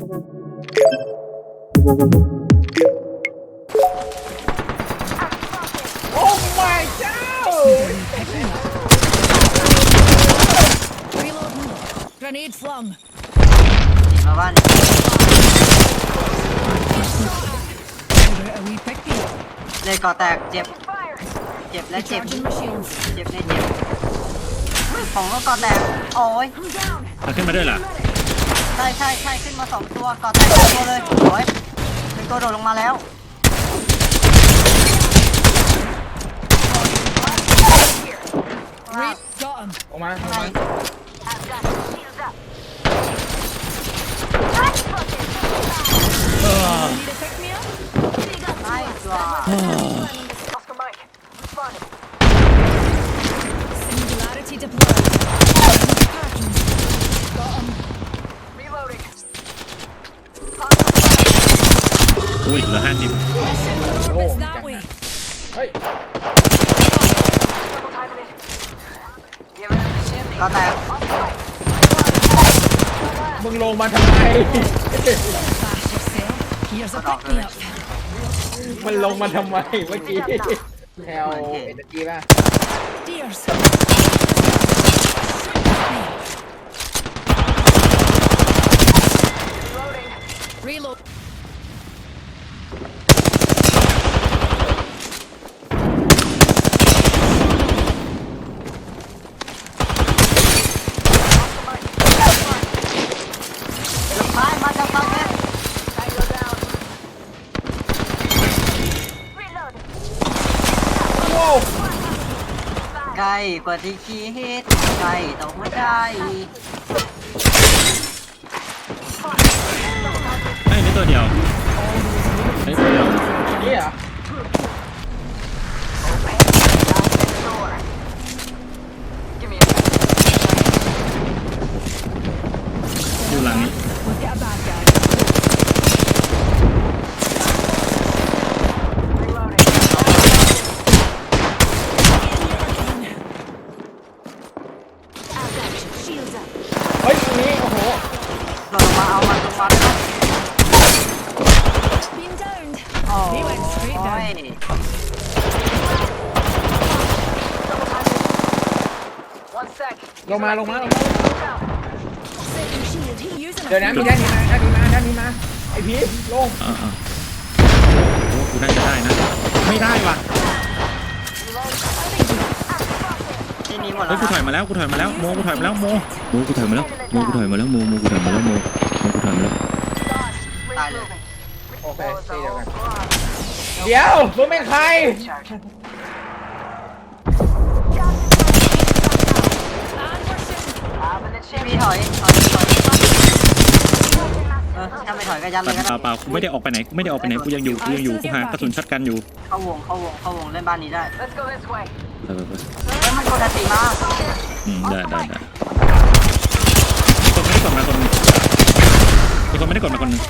โอ้ my เจ้า Reloading. Grenade flung. มาบ้าน Over a wee pick me up. เลยก่อแตกเจ็บ เจ็บและเจ็บ Recharging my shields. เจ็บในเจ็บของก็ก่อแตกโอ้ย มันขึ้นมาด้วยเหรอใช่ใช่ใช่ขึ้นมาสองตัวก่อแตกสองตัวเลยโอ้ยหนึ่งตัวโดดลงมาแล้ว Re- got him. ออกมาออกใช่มา Need a pick me up? ใช่ตัว Singularity deployed. Packing. Got him. อุ้ยเหลือห้าสิบ Orbits that way. เฮ้ยก่อแตกมึงลงมาทำไม Here's a pick me up. มันลงมาทำไมเมื่อกี้แถวเอ็นจีป่ะ Deers. ไก่กว่าที่คิดไก่ต้องหัวใจไอ้นี่ตัวเดียว Yeah. ลงมาลงมาลงมา Second shield. He using เดี๋ยว a นะมีด้านนี้มาด้านนี้มาด้านนี้มาไอพีลงอ่าอ่าโอ้กูน่าจะได้นะ ไม่ได้ว่ะที่นี้หมดแล้เฮ้ยวกูถอยนะมาแล้วกูถอยมาแล้วโมกูถอยมาแล้วโมโมกูถอยมาแล้วโมกูถอยมาแล้วโมโมกูถอยมาแล้วโมโมกูถอยมาแล้วตายเลยโอเคตีเดียวกันเดี๋ยวมึงเป็นใคร พี่ ถอยถอยถอยเออถ้าไม่ถอยก็ยันเปเลยก็ได้ล่าเปล่ากูไม่ได้ออกไปไหนกูไม่ได้ออกไปไหนกูยังอยู่กูยังอยู่กูหากระสุนช็อตกันอยู่เข้าวงเข้าวงเข้าวงเล่นบ้านนี้ได้ Let's go this way. ไปไปไปเฮ้ยมันกดอันติมาอืมได้ได้ได้มีคนไม่ได้กดมาคนหนึงมีคนไม่ได้กดมาคนหนึง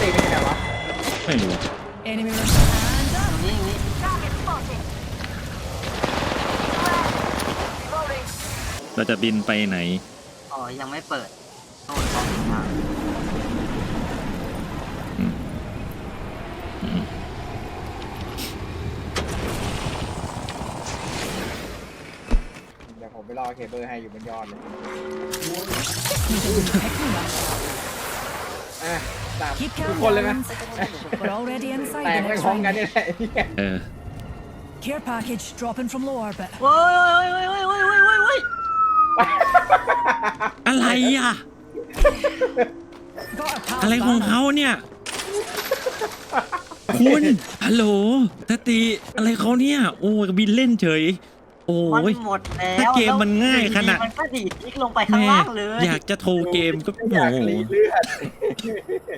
ตีไม่ได้วะไม่รู้ Enemy rush. And up. นี่นี่ เราจะบินไปไหน อ๋อ ยังไม่เปิดโน่นของทางเดี๋ยวผมไปรอเคเบิลให้อยู่บนยอดเลยตามทุกคนเลยนะมแต่ไม่ท้องกันนี่แหละ เออ Care package dropping from low orbit. โอ้ยโอ้ยโอ้ยโอ้ย อะไรอะ Got a pass อะไรของ banner. เขาเนี่ย คุณฮัลโหลสติอะไรเขาเนี่ย โอ้ยบินเล่นเฉย โอ้มันย หมดแล้วถ้าเกมมันง่ายขนาด มันก็ดีดคลิกลงไปข้างแม่ล่างเลย อยากจะโทรเกมก็ไม่โอ้อยากโหรีเลือด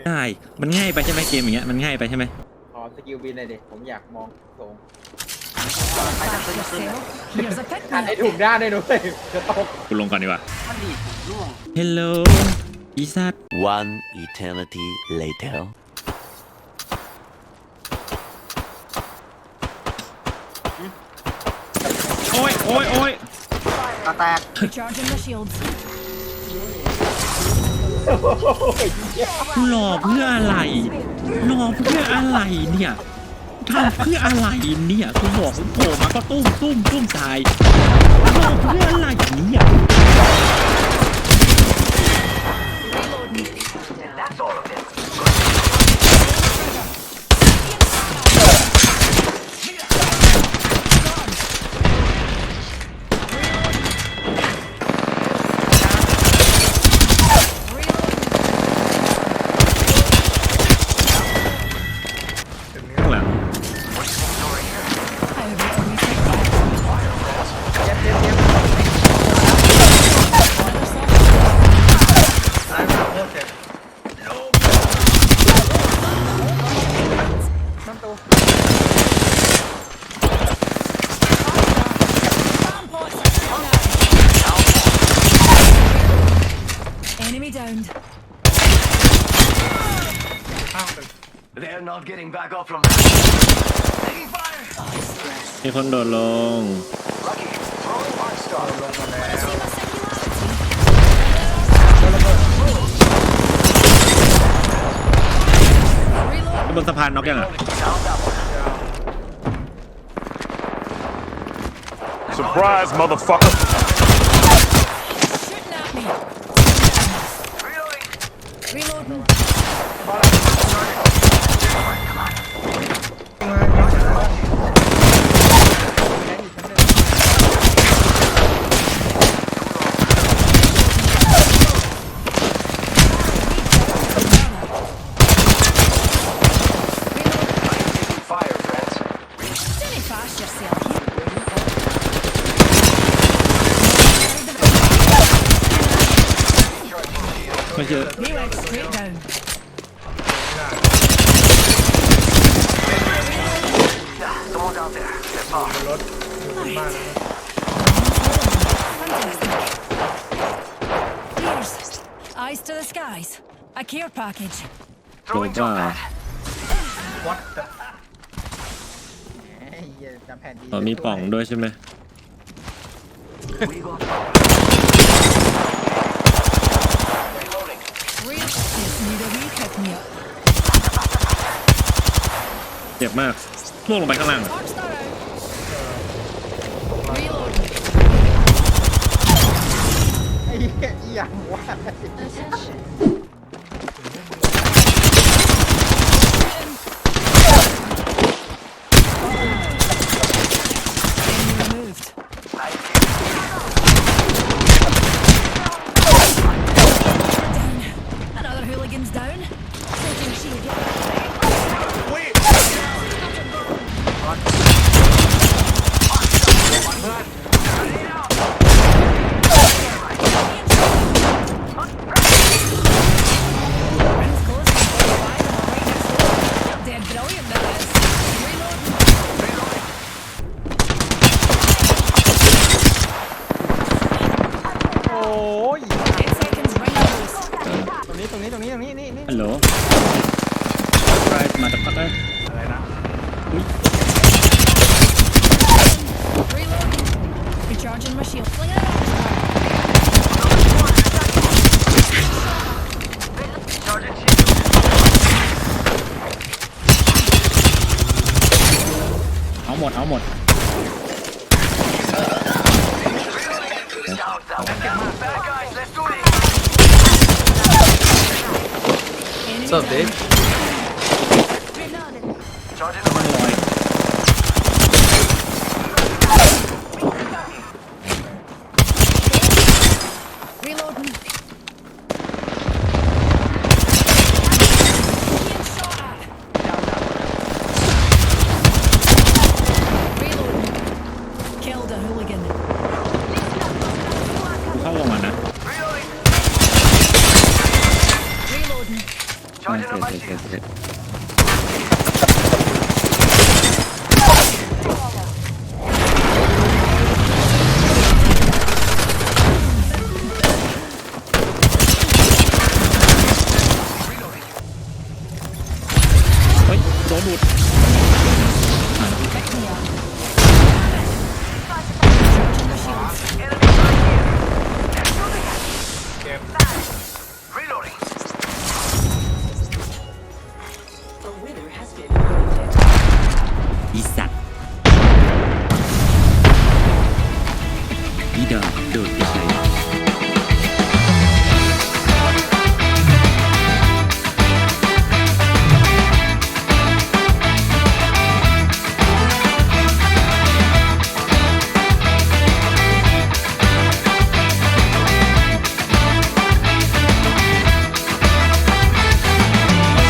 ได้มันง่ายไปใช่ไหมเกมอย่างเงี้ยมันง่ายไปใช่ไหมขอสกิลบินหน่อยดิผมอยากมองตรง อัดไอ้ถุงด้านได้ด้วยจะตกกูลงก่อนดีกว่ามันดีดผมร่ฮัลโหลอีสัต One eternity later. โอ้ยโอ้ยโอ้ยตาแตกคุณรหลอกเพื่ออะไรหลอกเพื่ออะไรเนี่ย ทำเพื่ออะไรเนี่ยกูบอกกูโผล่มาก็ตุ้มตุ้มตุ้มตายรอเพื่ออะไรเนี่ย downed. They're not getting back up from มีคนโดดลง บนสะพานน็อกยังอ่ะ Surprise, motherfucker. ไม่ใช่ They went straight down. Someone's out there. They're far. Here's eyes to the skies. A care package. โดนป่าวัดไอ้เหี้ยจำแผนดีอ๋อมีป่องด้วยใช่ไหม We got Real just need a wee pick me up. เจ็บมากล่วงลงไปข้างล่างไอ้เหี้ยอีหยังวะ มาจากพักเลยอะไรนะ Reloading. Recharging my shield. Fling it out. เอาหมดเ